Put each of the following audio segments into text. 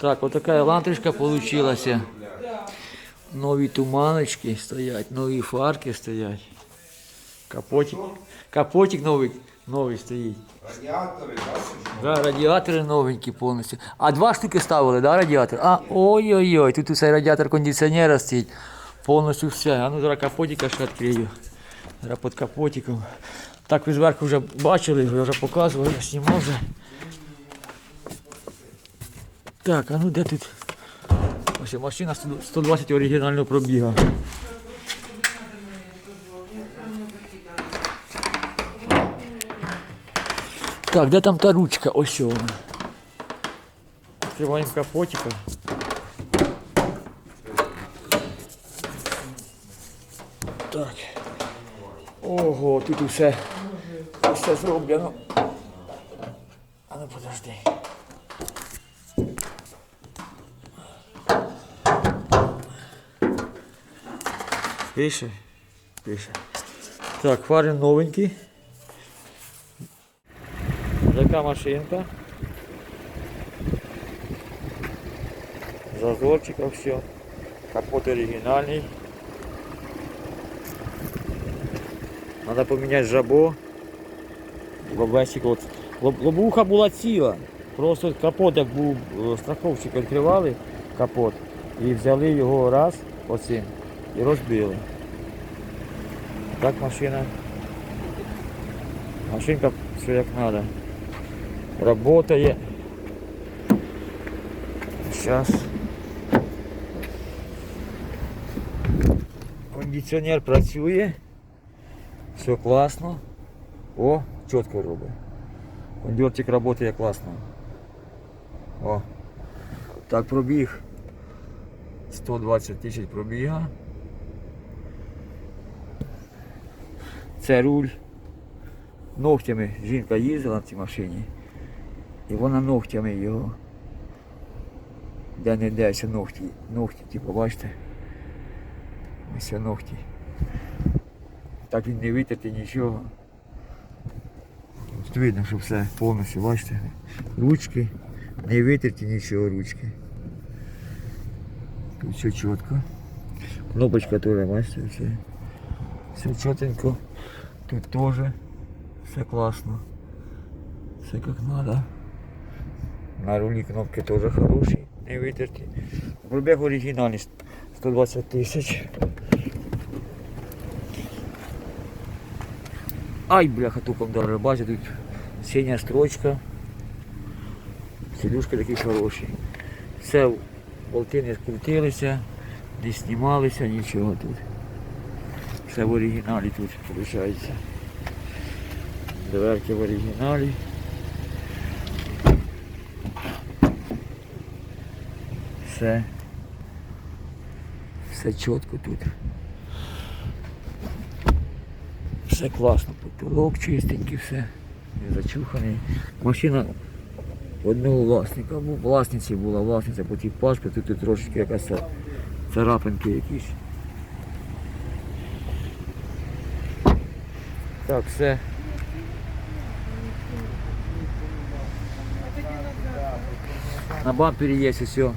Так, вот такая ланточка получилась. Нові туманочки стоять, нові фарки стоять. Капотик. Капотик новий, новий стоїть. Радіатори, бачиш? Да, радіатори новенькі повністю. А два штуки ставили, да, радіатор? А, ой-ой-ой, тут усе радіатор кондиціонера стоїть. Повністю все. А ну зараз капотика ще відкрию. Зараз під капотиком. Так ви зверху вже бачили, я вже показував, я знімав вже. Так, а ну де тут? Ось машина 100 120 оригінального пробіга. Так, де там та ручка? Ось вона. Відкриваємо капотика. Так. Ого, тут усе, усе зроблено. А ну подожди. Пише? Пише. Так, фари новенькі. Така машинка. Зазорчиков все. Капот оригинальный. Надо поменять жабо. Лобесик от. Лоб- Лобуха була ціла. Просто капот, як був е, страховщик відкривали капот і взяли його раз оцим і розбили. Так машина. Машинка все як треба. Работає. Сейчас. Кондиціонер працює. Все класно. О, чітко робить. Кондьорчик працює класно. О. Так, пробіг. 120 тисяч пробіга. Це руль. Ногтями жінка їздила на цій машині. І вона ногтями його. Де не де, ось ногті. Ногті, типу, бачите? Ось ногті. Так він не витерти нічого. Тут видно, що все повністю, бачите? Ручки, не витерті нічого ручки. Тут все чітко. Кнопочка теж, бачите, все. Все чотенько. Тут теж все класно. Все як надо. На рулі кнопки теж хороші, не витерті. Пробіг оригінальний 120 тисяч. Ай, бляха, тупом даже бачите, тут синя строчка. Сидушки такі хороші. Все, болти не скрутилися, не знімалися, нічого тут. Все в оригіналі тут виходить. Дверки в оригіналі. Все. Все чітко тут. Все класно, потолок чистенький, все, не зачуханий. Машина одного власника власниці була, власниця потім паспорт, тут, тут трошечки якась царапинки якісь. Так, все. На бампері є все.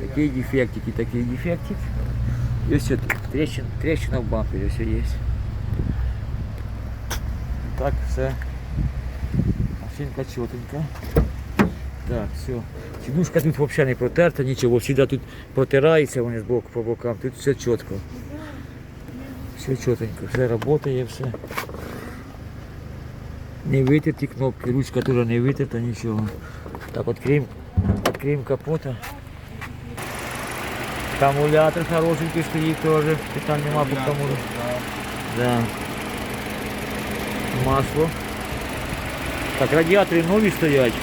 Такий дефектик і такий дефектик. І все, трещина, трещина в бампері все є. Так, все. Машинка чотенька. Так, все. Сідушка тут взагалі не протерта, нічого, всегда тут протирається вони з боку по бокам, тут все чітко. Все чотенько, все працює, все. Не витерті кнопки, ручка теж не витерта, нічого. Так, відкриємо, відкриємо капота. Акумулятор хорошенький стоїть теж, питань нема по акумулятору. Да. Масло. Так, радіатори нові стоять.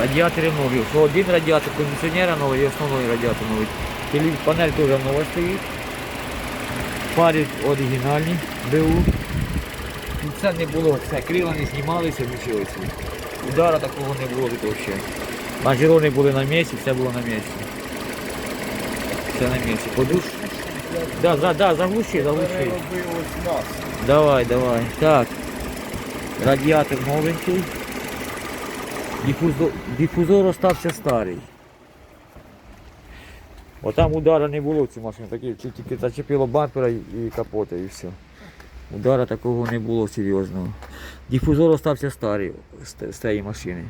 Радіатори нові. Що один радіатор кондиціонера новий і основний радіатор новий. Панель теж нова стоїть. Пари оригінальні, БУ. Це не було, все, крила не знімалися, нічого. Удара такого не було взагалі. Лонжерони були на місці, все було на місці. Все на місці. Подуш. Да, да, да, заглуши, заглуши. Давай, давай. Так. Радіатор новенький. Дифузор, дифузор остався старий. Бо там удара не було в цю машину, тільки зачепило бампера і капота і все. Удара такого не було серйозного. Дифузор остався старий з, цієї машини.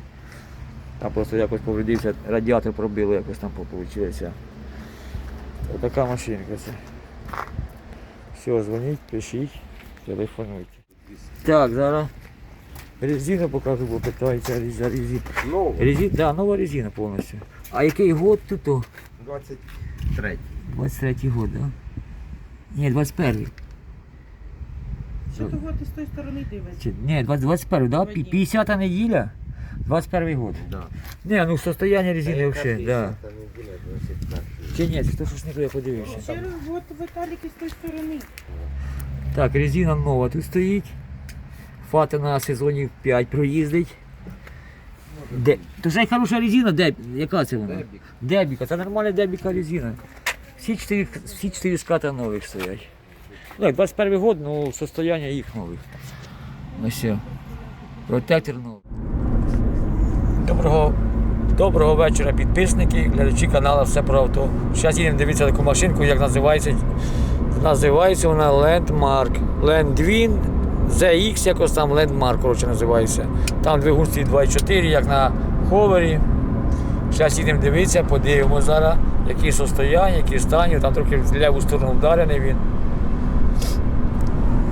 Там просто якось повредився, радіатор пробило якось там вийшло. Отака машинка це. Все, дзвоніть, пишіть, телефонуйте. Так, зараз резину покажу, бо питається за резину. Ну, Резина, да, нова резина повністю. А який год тут? то? 23. 23 год, да? Ні, 21. Що того ти з тої сторони дивишся? Чи, ні, 20, 21, да? Пі- 50 неділя? 21 год. Да. Не, ну состояние резини взагалі, да. Чи ні, це щось не туди подивився. Ще раз, от Віталіки з тої сторони. Так, резина нова тут стоїть. Фата на сезоні 5 проїздить. Де... То ж хороша резина, Деб... яка це вона? Дебік. Дебіка, це нормальна дебіка резина. Всі чотири, всі чотири ската нових стоять. Ну, як 21 год, ну состояння їх нових. Ось. Протектор новий. Доброго, доброго вечора, підписники, глядачі каналу Все про авто. Зараз їдемо дивитися таку машинку, як називається. Називається вона Landmark. Landwin ZX, якось там Landmark, коротше, називається. Там двигун стоїть 2.4, як на ховері. Зараз їдемо дивитися, подивимося зараз, які состояння, які стані. Там трохи в ліву сторону вдарений він.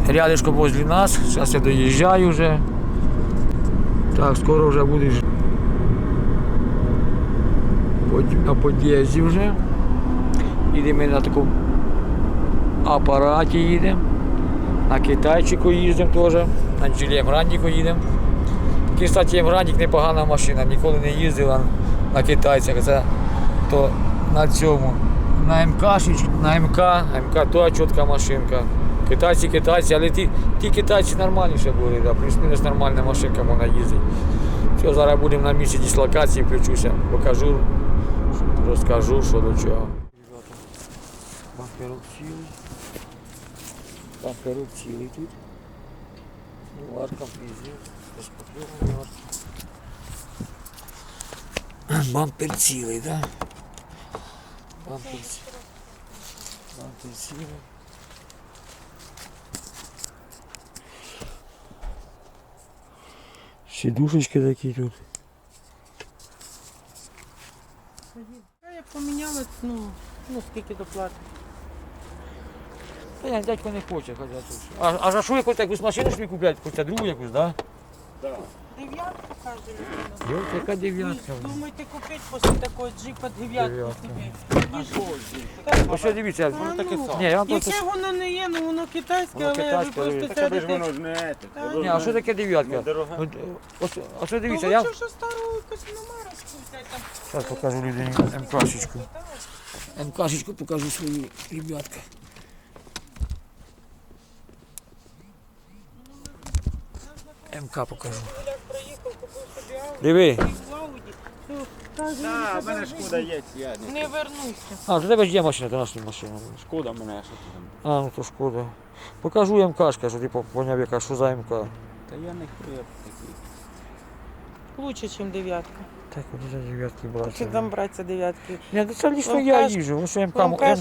Рядишко возле нас, зараз я доїжджаю вже. Так, скоро вже будеш на під'їзді вже. Їдемо на такому апараті їдемо. На китайчику їздимо теж, на джилі Емграндіку їдемо. Кстати, Емграндік непогана машина, ніколи не їздила на китайцях. Це то на цьому. На МК, на МК, МК то чітка машинка. Китайці, китайці, але ті, ті китайці нормальніше були, да, плюс-мінус нормальна машинка можна їздити. Все, зараз будемо на місці дислокації, включуся, покажу, розкажу, що до чого. Бамперок цілий. Бамперок цілий тут. Ну, Арка внизу. Бампер цілий, да? Бампер цілий. Бампер цілий. Сидушечки такі тут. Я поміняла, ну, ну скільки доплати. Та я дядько не хоче казати. А, а за що хоч якусь машину собі купляти? Хоча другу якусь, да? Дев'ятку каже людина. Йо, яка дев'ятка. Думаєте купити після такого джипа дев'ятку Дев'ятка. собі? А що ж? А що дивіться, А, таке ну, саме. Ні, я вам просто... Яке воно не є, ну воно китайське, Воно але китайське, ви але- просто Так аби ж сядете. воно ж не те. Воно Ні, ж а що таке дев'ятка? Ось- А що дивіться, Ну, я що стару якусь номера скрутять там. зараз покажу людині МКшечку. МКшечку покажу свою, ребятка. МК покажу. Диви. Ну, Так, «Ну, в мене шкода є, я не. Не вернуся. А, то тебе ж є машина, то наша машина. Шкода мене, що ти там. А, ну то шкода. Покажу МКшка, що ти по- поняв, яка, що за МК. Та я не хліб такий. Лучше, ніж дев'ятка. Так, от за дев'ятки брати. Чи там браться дев'ятки? Ні, ну це лично я їжджу, ось що МК.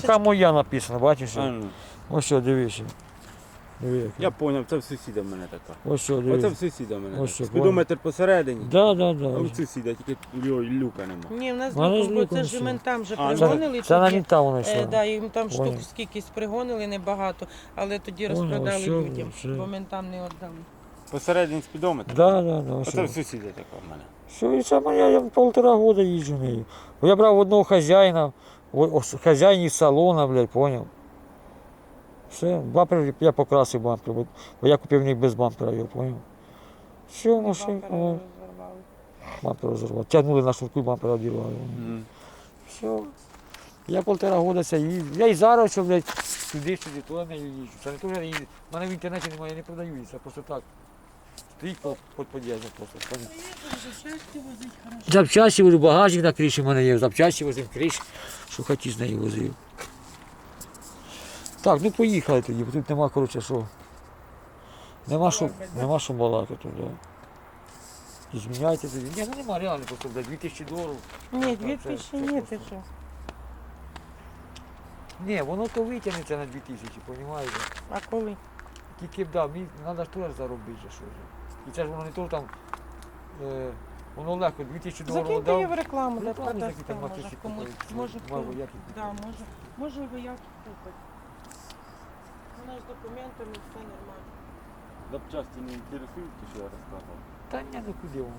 МК моя написано, бачиш? Ну. Ось що, дивися. Диви, яка. Я зрозумів, це в сусіда в мене така. Ось що, Оце в сусіда в мене. Ось така. що, Спідометр посередині. Да, да, А у сусіда тільки його люка нема. Ні, в нас Вона люком, бо люком це ж вже А, ну, пригонили. Це на тоді. воно Е, все. да, їм там штук Понял. скількись пригонили, небагато, але тоді Понял, розпродали все, людям, все. бо ментам не віддали. Посередині спідометр. Да, да, да. Оце Все. в сусіда така в мене. Все, і це моя, я полтора года їжджу нею. Я брав одного хазяїна, о- ос- хазяїн із салона, блядь, поняв. Все, бампер я покрасив бампер, бо, бо я купив в них без бампера його, поняв. Все, машинка, Бампера розірвали. бампер розірвав. Тягнули на швидку бампер одірвали. Мгм. Все. Я полтора года це їздив. Я і зараз, що, блядь, сюди-сюди, то не їжджу. Це не то, що я їздю. У мене в інтернеті немає, я не продаю її, це просто так. Стоїть по, по під'їздом просто. Запчасті возив, багажник на криші в мене є, запчасті возив криш, що хотів з неї возив. Так, ну поїхали тоді, бо тут нема, коротше, що. Нема що, нема що балакати да. І зміняється тоді. Ні, ну нема реально просто за 2000 доларів. Ні, це- 2000 це ні, ти просто. що? Ні, воно то витягнеться на 2000, розумієте? А коли? Тільки б, да, мені треба ж теж заробити же щось. І це ж воно не то там, е, воно легко, 2000 доларів Закиньте її дав. в рекламу, де Рекламу продасте, може, маркетинг комусь, купують. може, Мало хто- як і да, може, може і ви як купить. Вона з документами, все нормально. Запчасті не інтересують, ті, що я розказував. Та ні, ну куди воно.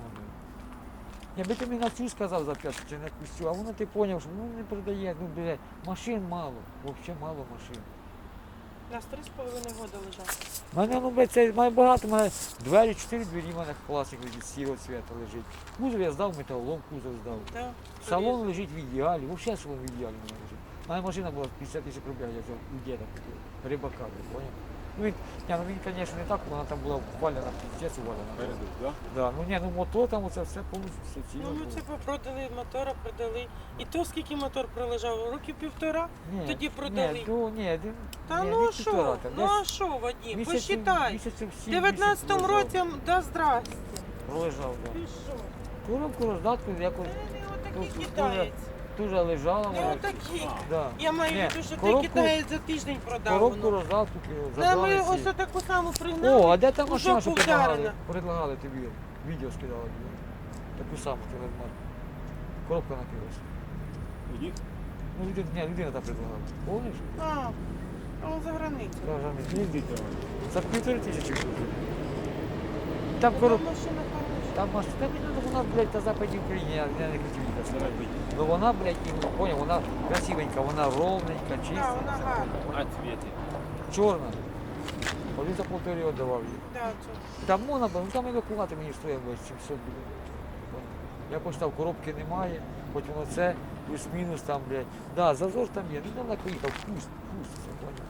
Якби ти мені на цю сказав за 5 чи на якусь цю, а воно ти зрозумів, що ну не продає, ну блядь, машин мало, взагалі мало машин. У нас три з половиною года лежать. У мене, ну, блядь, це має багато, у мене двері, чотири двері, у мене класних лежить, сірого цвета лежить. Кузов я здав, металолом кузов здав. Да? Салон лежить в ідеалі, взагалі салон в ідеалі у мене лежить. У мене машина була 50 тисяч рублів, я взяв у діда. Рибака, ви поняв? Ну він, ні, ну він, звісно, не так, вона там була валяна, піздець уваляна. Переду, так? Да, ну ні, ну мотор там оце все повністю все ціле. Ну ми було. це продали, мотора продали. І то скільки мотор пролежав? Років півтора? Ні, тоді продали. Ні, ну, ні, один- Та ні, ну а що? півтора там, Ну а десь що, Вадим? місяців- Посчитай. місяців В сім, 19-му вісім році, да здрасте. пролежав, да. Ти що? Коробку роздатку якось Не Тут отакий дуже- китаєць. Дуже лежала. Не вона. отакий. Да. Я маю в Ні, виду, що ти коробку- за тиждень продав. Коробку воно. роздатку Да, забрали ми всі. ось таку саму пригнали. О, а де там у машина, що жопу предлагали? вдарена. Предлагали тобі. Відео скидали. тобі. Таку саму телемарку. Коробка накрилась. Їх? Ну, людина, ні, людина так предлагала. Помниш? А, а он за границю. За півтори тисячі. Там коробка. машина хороша. Там машина, ну, вона, блядь, на западній Україні, я, я не хотів їхати. Ну вона, блядь, і, поняв, вона красивенька, вона ровненька, чиста. вона гарна. А цвіти? Чорна. Один за полтори віддавав їй. Да, це. Там можна, було, ну там евакувати мені стоїть блядь, 700 буде. Я почитав, коробки немає, хоч воно це, плюс-мінус там, блядь. Да, зазор там є, ну далеко їхав, пуст, пуст, все, поняв.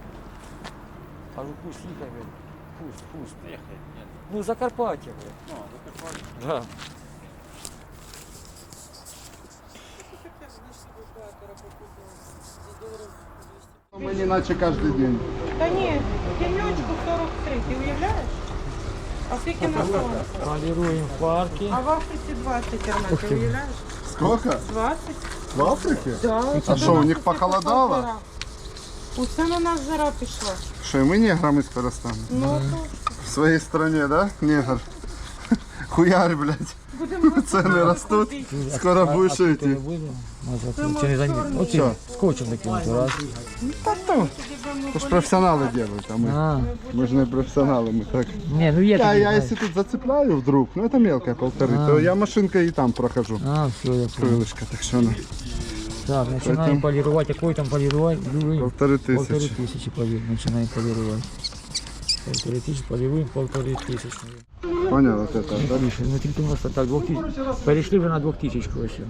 Кажу, пуст їхай, блядь. Пуст, пуст. Ні. Ну, Закарпаття, блядь. Ну. Да. Таке знайшли евакуатора покупили. За доларів 200. Мы не иначе каждый день. Та ні, тіньочку 43, ти уявляєш? А скільки на сонце? Полируем парки. А в Африці 20 терна, ти уявляєш? Сколько? 20? В Африке? Да, А що, у них похолодало? Усе на нас жара пішла. Что, и мы неграми скоро станем? Ну, то В своей стране, да, негр? Хуярь, блядь. будемо Цены растут. Скоро будешь идти. Чи не замітив? Оці Що? скотчем таким от раз. Да то. Это ж профессионалы делают, а мы, А, мы же не профессионалы, мы так. не, ну є Я, такі, я знаєш. если тут зацепляю вдруг, ну это мелкая полторы, то я машинкой и там прохожу. А, все, я понял. Крылышко, так что ну, Так, начинаем Поэтому- полировать. А какой там полировать? Полируем. полторы Полторы тысячи. тысячи полируем. Начинаем полировать. Полторы тысячи полируем, полторы тысячи. Понял вот это, да? Видишь, внутри у нас так, двух тысяч. Перешли вы на двухтысячку вообще.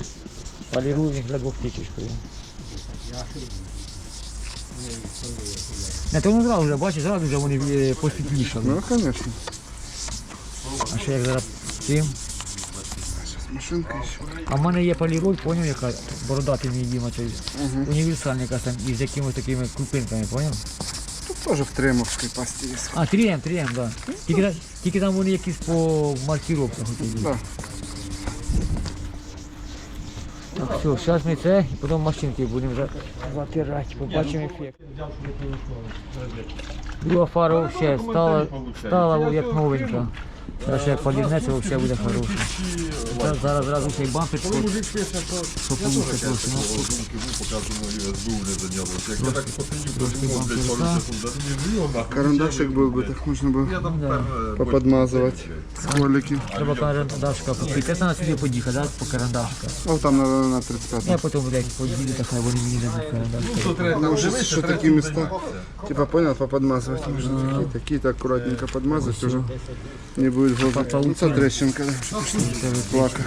Полируем их на двухтысячку. Не, то ну зразу вже, бачиш, зразу вже вони е, посвітлішали. Ну, конечно. А ще як зараз цим. Машинка еще. А в мене є поліроль, поняв, яка бородатий мій Діма, цей універсальний якась там із якимось такими крупинками, поняв? Тут тоже в Тремовской пасте есть. А, 3М, 3М, да. Тільки, тільки там вони якісь по маркіровках Так. Так, все, зараз ми це, і потім машинки будемо вже затирати, побачимо ефект. Друга фара взагалі стала, стала як новенька. Зараз як полівнеться, взагалі буде хороше. Зараз, зараз зразу цей бампер, щоб получше трохи. Ну, трошки бамперка. Карандашик был бы, так можно было поподмазывать сколики. Треба карандашка купити. Це на сюди подіхати, да, по карандашка. Ну, там на, на 35 Я потім, блядь, поїду, так хай вони мені дадуть карандашка. Там уже еще такие места, типа понял, поподмазывать можно. Такие, такие так аккуратненько подмазать уже. Не будет глаза. Ну, это трещинка, да. Плака.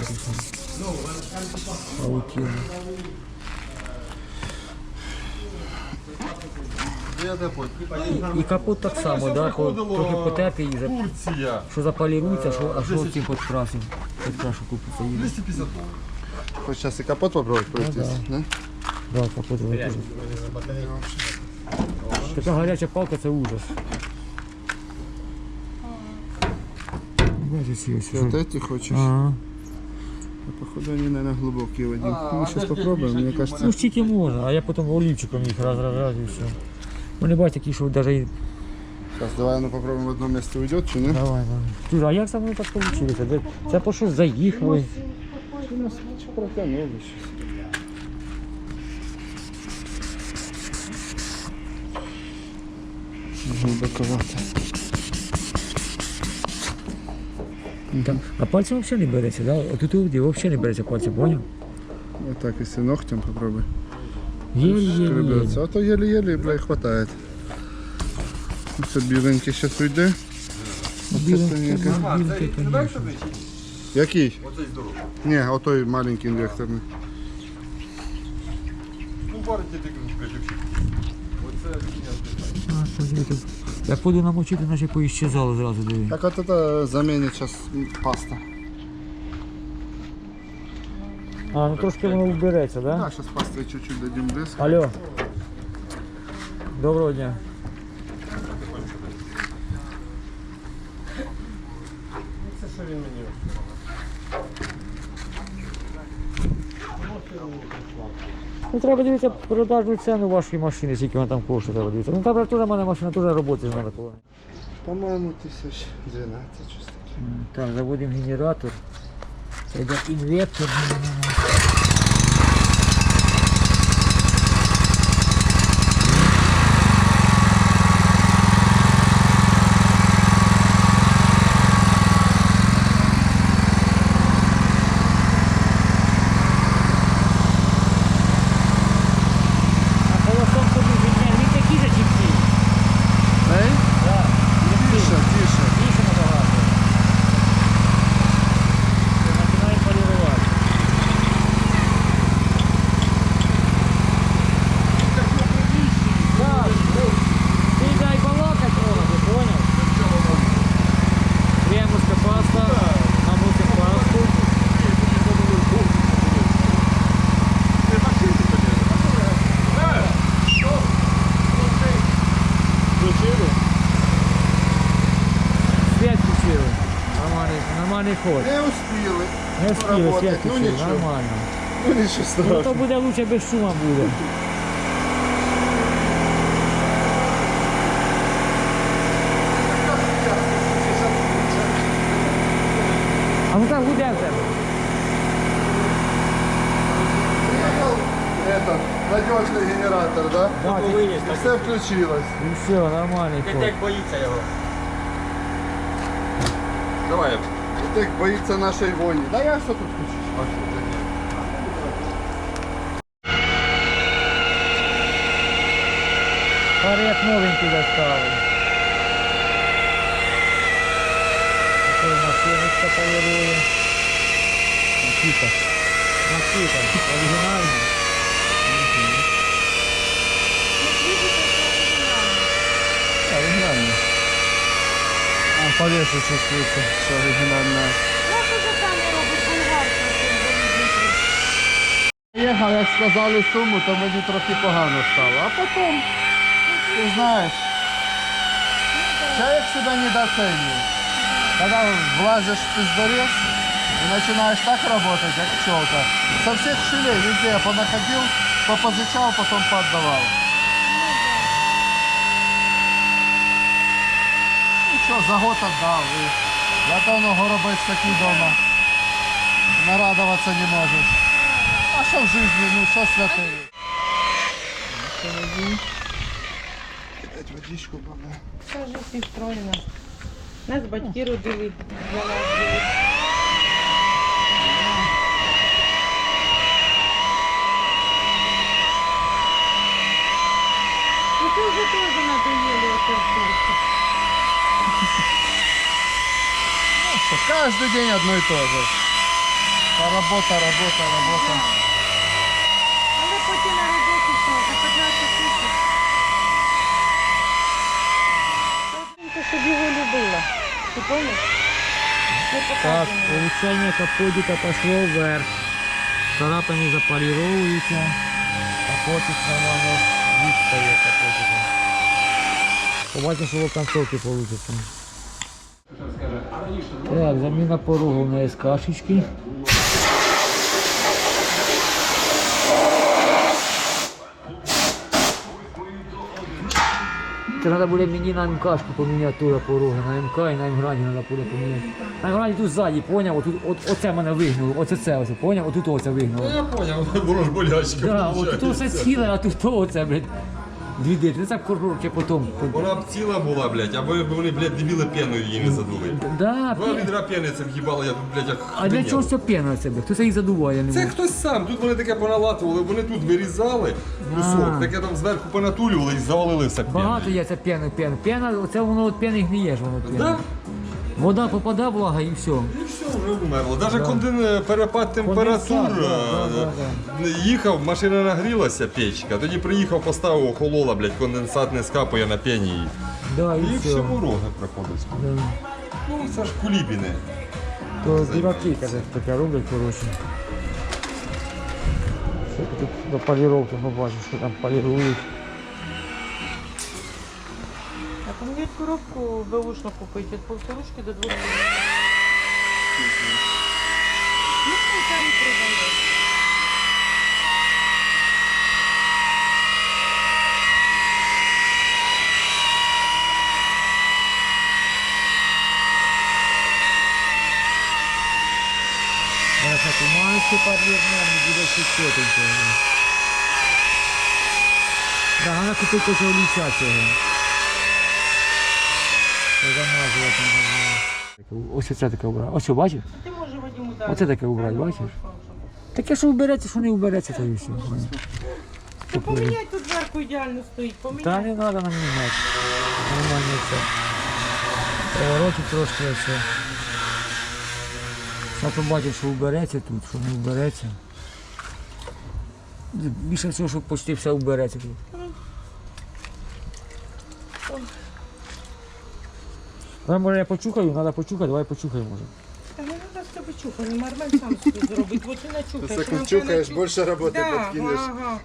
Паутина. І капот так само, да, по, трохи потерти і за, що заполірується, що, а що цим підкрасим. Підкрашу купиться їде. 250 долларов. Хочешь сейчас и капот попробовать пройтись, да? Да, капот готовий. Така гаряча палка це ужас. Бачиш, ці ось. Вот эти хочешь? Ага. А походу они, наверное, глубокие, Вадим. Ну, сейчас попробуем, мне кажется. Ну, стільки можна, а я потім олівчиком їх раз, раз, раз і все. Вони бачать такі, що навіть... Сейчас давай, ну попробуем в одно место уйдет, что не? Давай, давай. Слушай, а як саме вони так вийшло? Це по що заїхали? Протянули сейчас. Глубоковато. Там, а пальцем взагалі не береться, да? От тут взагалі не береться пальцем, поняв? Вот так, если ногтем попробуй. Скребется. А то еле-еле, бля, хватает. Все біленький сейчас уйде. Біленьке, біленьке, конечно. Який? Оцей здоровий. Ні, отой маленький інвекторний. Ну, парите ти кажеш. Оце А, подиви тут. Я буду намочити, наче поіщезало зразу диви. Так от это замінить зараз паста. А, ну трошки воно вбереться, Да, да? зараз пастой чуть-чуть дадим блеск. Алло. Доброго дня. Це що він мені? Ну треба дивитися продажну ціну вашої машини, скільки вона там коштує, треба дивитися. Ну там теж в мене машина теж роботи з мене. По-моєму, тисяч 12 щось таке. Так, заводимо генератор. Це як інвектор. А колосом собі він не такі же чіпці. Ей? Так, Тише, тише. більше набагато. Починає полірувати. Так, ти дай балакать трохи, понял? Кремушка паста, намутим пасту. Включили? Свет включили. Нормальный, нормальный ход. Не успіли. Не встигли, свет Работать, ну включили, нічого. нормально. Ну нічого Ну страшного. то буде лучше без шума буде. А ну так буде в тебе. Этот, надежный генератор, да? Да, ти- Все включилось. І все, нормальний ход. боїться його. Давай. так боїться нашої воні. Да я що тут включу? Пари як новенький доставили. Такой машиночка полирує. Макіта. Макіта. Оригінальний. А, повешу чувствуется, що оригінальне. Як уже Таня робить що Їхав, як сказали суму, то мені трохи погано стало. А потім, ти знаєш, человек себя недооценивает. Когда влазишь в пиздорез и начинаешь так работать, как пчелка, со всех щелей везде я понаходил, попозычал, потом что, за год отдал. Я давно горобець такий дома. Нарадоваться не можешь. А що в жизни, ну що святе? Водичку, баба. Це ж всі встроєно. Нас батьки родили для. Ну це вже теж надоїли оце все. что, каждый день одно и то же. Работа, работа, работа. Але потім на роботі що, за 15 тисяч. Ти щоб його любила. Ти пам'ятаєш? Не Так, показано. улучшение капотика пошло вверх. Царапини заполіровуються. Капотик нормально відстає капотиком. Побачимо, що в оконцовці вийде. Так, заміна порогу СКшечки. Це треба буде мені на МКшку поміняти тура пороги, на МК і на МГрані треба буде поміняти. На МГрані тут ззаді, поняв, отут, от, оце мене вигнуло, оце це ось, поняв, отут оце вигнуло. Я понял, воно ж болячка. Да, от виходить. тут а тут то оце, блядь. Дві дитини, це короче потім. Вона б ціла була, блядь, або вони, блядь, дебіли пеною її не задули. Да, Два відра пени це в'їбало, я тут, блядь, як а для чого ця пена це? Хто це їх задуває, не Це можу. хтось сам, тут вони таке поналатували, вони тут вирізали кусок, А. таке там зверху понатулювали і завалили все п'яне. Багато є це пена, пена. Пена, оце воно от пени гніє ж воно пена. Да? Вода попадає, влага і все. І все, вже вмерло. Навіть коли перепад температур Конденсат, да, е, да, їхав, машина нагрілася, печка, тоді приїхав, поставив, охолола, блядь, конденсат не скапує на пені. Да, і, І все. все вороги приходить. Да. Ну, це ж кулібіни. То дураки, каже, таке роблять, коротше. Тут до поліровки побачиш, що там полірують. Коробку беушну купити від полторушки до двох. Ну, там продає. Туманці під'єднаємо, буде все чотенько. Да, треба купити цього олівця цього. Замазувати. Ось це таке убрати. Ось що, бачиш? Ти може Вадиму дати. Оце таке убрати, бачиш? Таке, що вбереться, що не вбереться, то і все. Ти поміняй тут зверху ідеально стоїть. Та не треба нам міняти. Нормально все. Поворотик трошки все. Зараз побачив, що вбереться тут, що не вбереться. Більше всього, що почти все вбереться тут. Давай, може я почухаю, треба почухати, давай почухай може. Та не треба з тебе чухати, Мармен сам собі зробить, бо ти не чухаєш. Ты нам чухаєш, треба більше роботи Да, подкинеш. ага.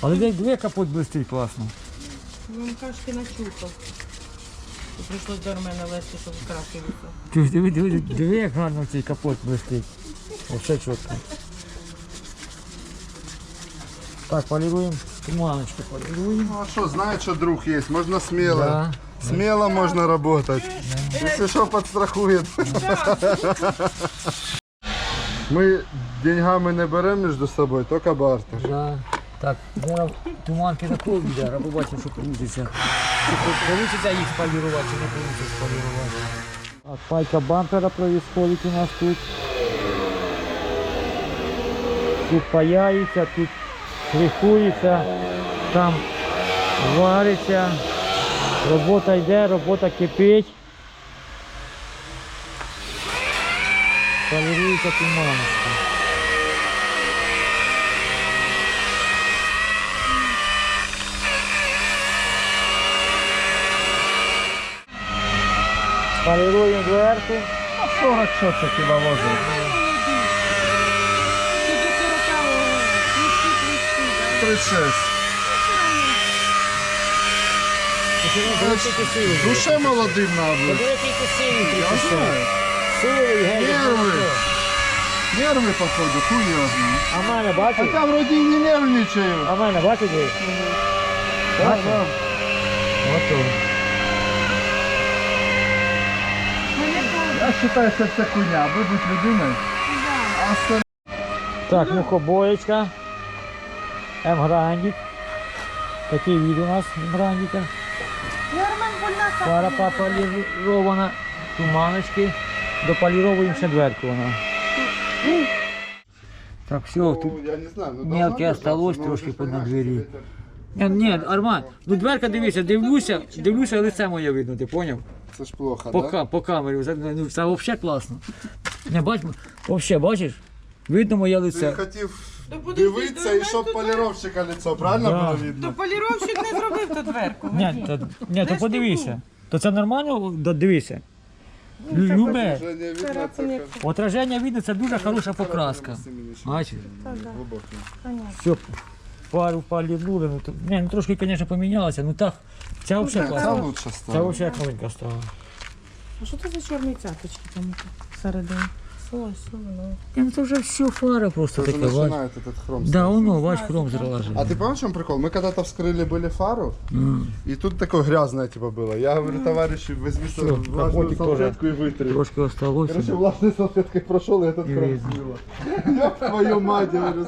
Але де, де капот блистить класно. Вам кашки начухав. І прийшлось до мене лезти, щоб красився. Ти ж диви, диви, диви, як гарно цей капот блистить. Все чітко. Так, полируємо. Туманочку полируємо. Ну а что, знает, что друг есть, можно смело. Да. Смело можно работать. Если что, подстрахует. Мы деньгами не берем между собой, только бартер. Да. Так, туманки такого буде, а побачимо, що вийде. Чи вийде їх спалірувати, чи не вийде спалірувати. Так, пайка бампера происходит у нас тут. Тут паяється, тут шліфується, там вариться. Робота йде, робота кипить. Полірується туманочка. Поліруємо дверку. А 40 що це хіба возить? 36. Ну ще молодим надо. Подиви, тільки сили Я знаю. Сили Нерви. Нерви, походу, хуй його знає. А мене бачить? Хоча вроді і не нервничаю. А мене бачить? ви? А, Бачить? Я вважаю, що це куня. аби бути людиною. А остальне... Так, ну мухобоєчка. М-грандік. Такий від у нас М-грандіка. Пара пополірована. Туманочки. Дополіровуємо ще дверку вона. Так, все, тут Ну, я не знаю. ну, мелке осталось трошки по двері. Ні, ні, Арман, ну дверка дивися, дивлюся, дивлюся, лице моє видно, ти поняв? Це ж плохо, По, да? по камері, це, ну, це взагалі класно. Не бач, взагалі, бачиш? Видно моє Ти лице. хотів То подожди, дивитися то і щоб поліровщика лицо, правильно Да. було То видно? поліровщик не зробив ту дверку. Ні, то, ні, то подивися. То це нормально, Да, дивися. Любе. Вже не видно, Царапини це Отраження видно, це дуже хороша покраска. Бачиш? Все, пару полірнули, ну, то, ні, ну трошки, звісно, помінялося, ну так, ця взагалі Це класна. лучше стало. взагалі як новенька стала. А що це за чорні цяточки там всередині? Ой, сумно. Ну це вже все фара просто Это така. бач. начинает этот хром. Да, ставить. воно, бач, знаю, хром так. зрелажив. А ты помнишь, в чем прикол? Мы когда-то вскрыли были фару, и тут такое грязное типа было. Я говорю, товарищи, возьми Всё, влажную капотик тоже. салфетку и вытри. Трошки осталося. Короче, влажной салфеткой прошел, и этот И хром видно. смыло. Я твою мать, говорю,